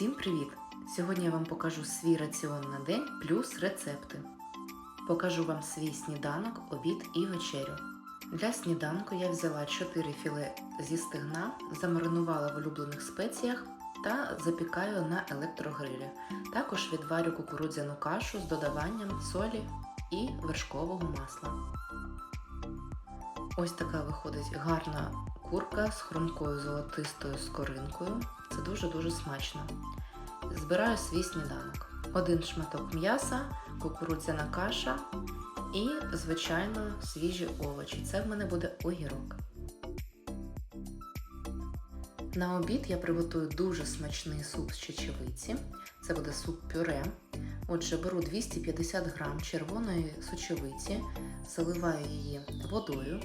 Усім привіт! Сьогодні я вам покажу свій раціон на день плюс рецепти. Покажу вам свій сніданок, обід і вечерю. Для сніданку я взяла 4 філе зі стегна, замаринувала в улюблених спеціях та запікаю на електрогрилі. Також відварю кукурудзяну кашу з додаванням солі і вершкового масла. Ось така виходить гарна курка з хрумкою золотистою скоринкою. Це дуже-дуже смачно. Збираю свій сніданок. Один шматок м'яса, кукурудзяна каша і, звичайно, свіжі овочі. Це в мене буде огірок. На обід я приготую дуже смачний суп з чечевиці. Це буде суп-пюре. Отже, беру 250 грам червоної сочевиці, заливаю її водою,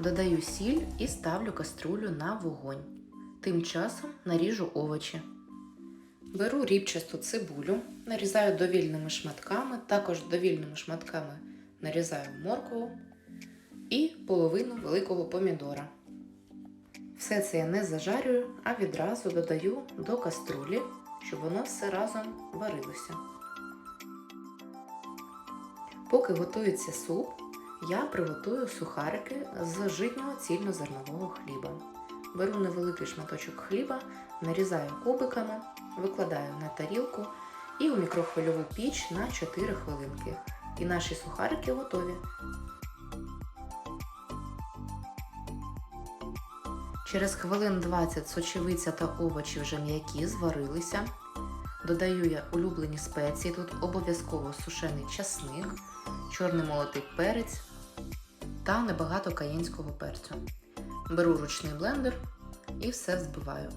додаю сіль і ставлю каструлю на вогонь. Тим часом наріжу овочі. Беру рібчасту цибулю, нарізаю довільними шматками, також довільними шматками нарізаю моркву і половину великого помідора. Все це я не зажарюю, а відразу додаю до каструлі, щоб воно все разом варилося. Поки готується суп, я приготую сухарики з житнього цільнозернового хліба. Беру невеликий шматочок хліба, нарізаю кубиками, викладаю на тарілку і у мікрохвильову піч на 4 хвилинки. І наші сухарики готові. Через хвилин 20 сочевиця та овочі вже м'які зварилися. Додаю я улюблені спеції, тут обов'язково сушений часник, чорний молотий перець та небагато каєнського перцю. Беру ручний блендер і все взбиваю.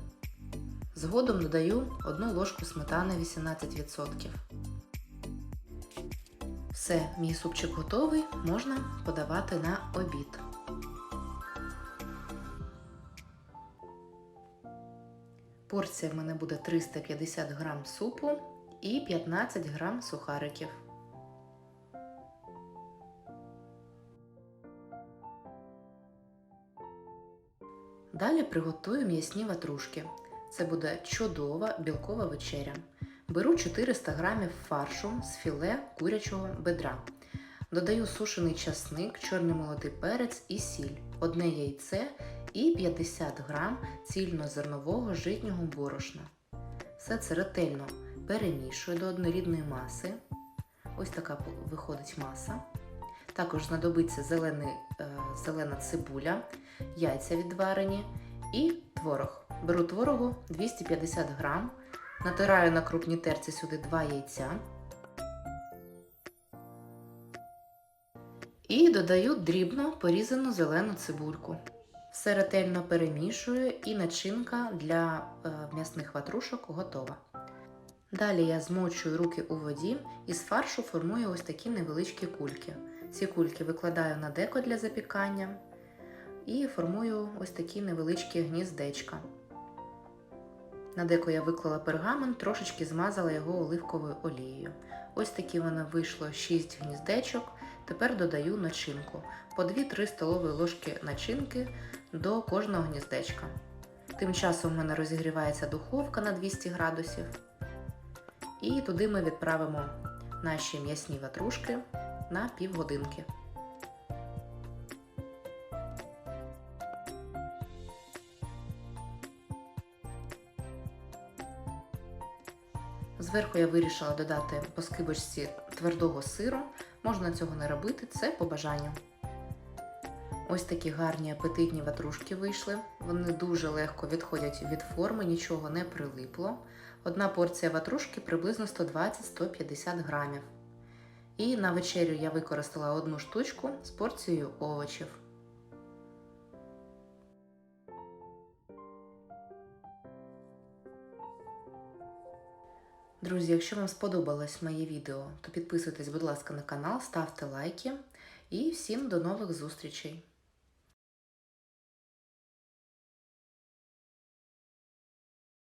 Згодом додаю 1 ложку сметани 18%. Все, мій супчик готовий, можна подавати на обід. Порція в мене буде 350 грам супу і 15 грам сухариків. Далі приготую м'ясні ватрушки. Це буде чудова білкова вечеря. Беру 400 грамів фаршу з філе курячого бедра. Додаю сушений часник, чорний молотий перець і сіль, одне яйце і 50 грам цільнозернового житнього борошна. Все це ретельно перемішую до однорідної маси. Ось така виходить маса. Також знадобиться зелений, е, зелена цибуля, яйця відварені і творог. Беру творогу 250 грам, натираю на крупній терці сюди 2 яйця. І додаю дрібно порізану зелену цибульку. Все ретельно перемішую і начинка для е, м'ясних ватрушок готова. Далі я змочую руки у воді і з фаршу формую ось такі невеличкі кульки. Ці кульки викладаю на деко для запікання і формую ось такі невеличкі гніздечка. На деко я виклала пергамент, трошечки змазала його оливковою олією. Ось такі в мене вийшло 6 гніздечок. Тепер додаю начинку. По 2-3 столові ложки начинки до кожного гніздечка. Тим часом в мене розігрівається духовка на 200 градусів. І туди ми відправимо наші м'ясні ватрушки на півгодинки. Зверху я вирішила додати по скибочці твердого сиру. Можна цього не робити, це по бажанню. Ось такі гарні апетитні ватрушки вийшли. Вони дуже легко відходять від форми, нічого не прилипло. Одна порція ватрушки приблизно 120-150 грамів. І на вечерю я використала одну штучку з порцією овочів. Друзі, якщо вам сподобалось моє відео, то підписуйтесь, будь ласка, на канал, ставте лайки і всім до нових зустрічей!